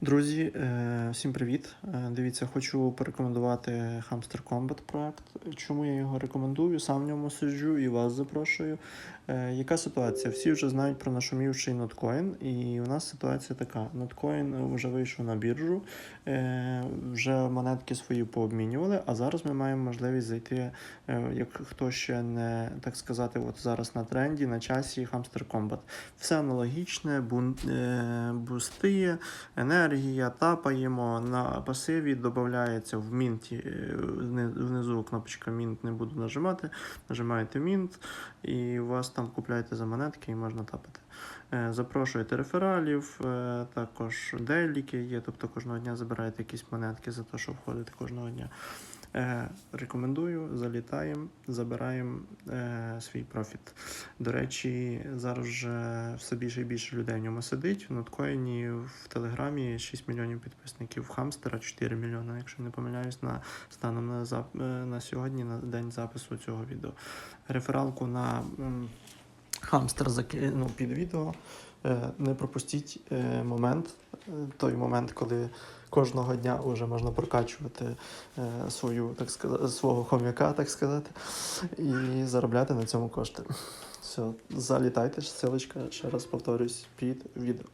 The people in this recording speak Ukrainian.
Друзі, е, всім привіт! Е, Дивіться, хочу порекомендувати Hamster Combat проект. Чому я його рекомендую? Сам в ньому сиджу і вас запрошую. Е, Яка ситуація? Всі вже знають про нашумівший ноткоін, і у нас ситуація така: ноткоін вже вийшов на біржу, вже монетки свої пообмінювали, а зараз ми маємо можливість зайти, як хто ще не так сказати, от зараз на тренді, на часі Hamster Combat. Все аналогічне, бун, бусти, енергія, тапаємо на пасиві, додається в мінті е, внизу кнопочка Мінт, не буду нажимати. Нажимаєте Мінт, і у вас там купляєте за монетки і можна тапати. Е, Запрошуєте рефералів, е, також деліки є, тобто кожного дня забираєте якісь монетки за те, що входите кожного дня. Е, Рекомендую, залітаємо, забираємо е, свій профіт. До речі, зараз вже все більше і більше людей в ньому сидить. В ноткоїні в Телеграмі 6 мільйонів підписників, Хамстера 4 мільйони, якщо не помиляюсь, на станом на, зап... е, на сьогодні, на день запису цього відео. Рефералку на м, Хамстер закинув під відео. Е, Не пропустіть е, момент, е, той момент, коли кожного дня вже можна прокачувати е, свою, так сказати, свого хом'яка, так сказати, і заробляти на цьому кошти. Все, залітайте, ссылочка, ще раз повторюсь, під відео.